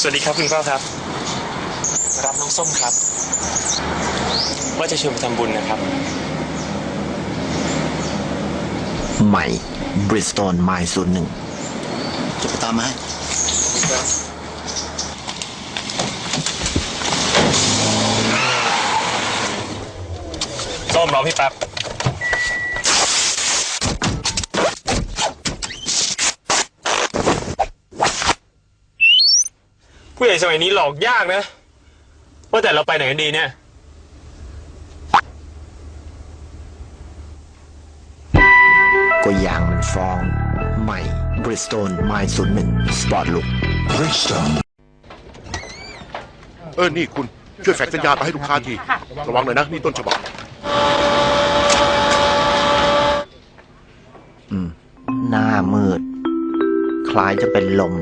สวัสดีครับคุณพ่อครับ รับน้องส้มครับ ว่าจะชวนไปทำบุญนะครับ ใหม่ Bridgestone m y ศูนย์หนึ่งจะไปตามมาให้ส้มรอพี่แป๊บ ผู้ใหญ่สมัยนี้หลอกยากนะ ว่าแต่เราไปไหนกันดีเนี่ย ก็ยางมันฟองใหม่ Bridgestone m y ศูนย์หนึ่ง Sport Look เออ นี่คุณ ช่วยแฟกซ์สัญญาณไปให้ลูกค้าที ระวังหน่อยนะ นี่ต้นฉบับ หน้ามืด คล้ายจะเป็นลม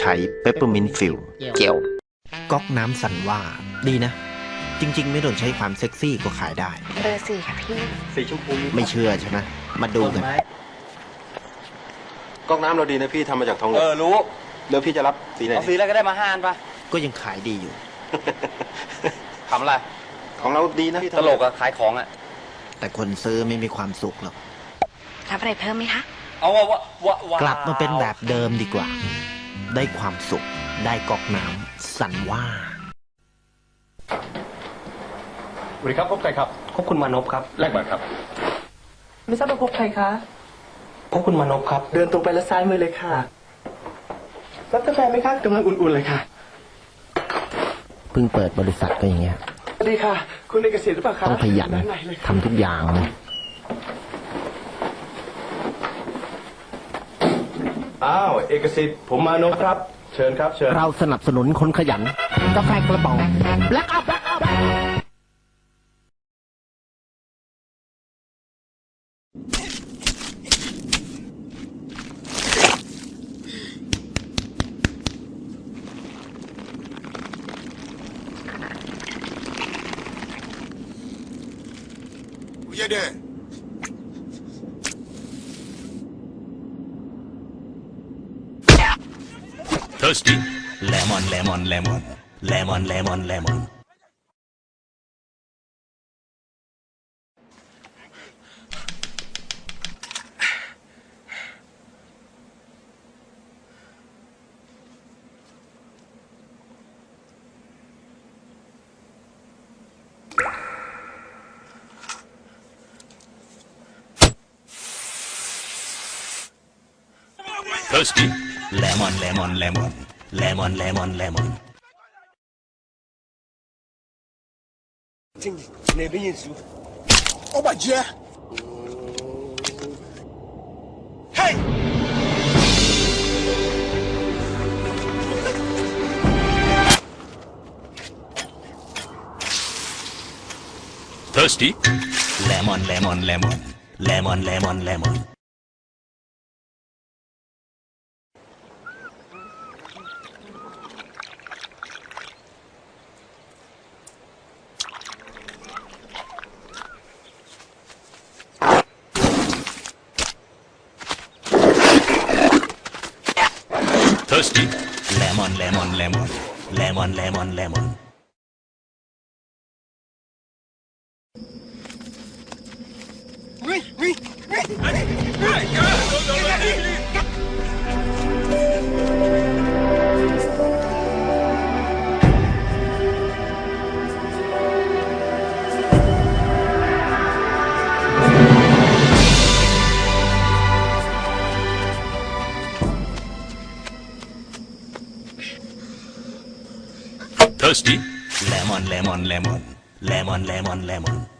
ใช้เปปเปอร์มินฟิลเจลก๊อกน้ำสันว่า ดีนะ จริง ๆ ไม่ต้องใช้ความเซ็กซี่ก็ขายได้ เบอร์สี่ค่ะพี่ สีชมพูไม่เชื่อใช่ไหมมาดูกัน ก๊อกน้ำเราดีนะพี่ทำมาจากทองเหลืเอองอรู้เดี๋ยวพี่จะรับสีไหนเอาสีอะไรก็ได้มาห้าอันปะก็ยังขายดีอยู่ ทำอะไรของเราดีนะพี่ตลกอะขายของอะแต่คนซื้อไม่มีความสุขหรอก รับอะไรเพิ่มไหมคะ เอาวะวะวะวะกลับมาเป็นแบบเดิมดีกว่า ได้ความสุข ได้ก๊อกน้ำสันว่าสวัสดีครับพบใครครับพบคุณมานพครับแลกบัตรครับ ไม่ทราบว่าพบใครคะ พบคุณมานพครับ เดินตรงไปแล้วซ้ายมือเลยค่ะ รับกาแฟไหมคะกำลังอุ่นๆเลยค่ะ เพิ่งเปิดบริษัทก็อย่างเงี้ย สวัสดีค่ะ คุณเอกสิทธิ์หรือเปล่าคะต้องขยันด้าใเลยค่ะ ทำทุกอย่างเลย อ้าวเอกสิทธิ์ผมมานพครับ เชิญครับเชิญ เราสนับสนุนคนขยัน กาแฟกระป๋อง Black up Black up เยเด้ Toasty. Lemon, lemon, lemon. Lemon, lemon, lemon. Toasty. Lemon, lemon, lemon. Lemon, lemon, lemon. Ne bin su. Ó bàjẹ́. Hey! Thirsty? Lemon, lemon, lemon. Lemon, lemon, lemon. Thirsty Lemon, lemon, lemon. Lemon, lemon, lemon. Toasty. Lemon, lemon, lemon. Lemon, lemon, lemon.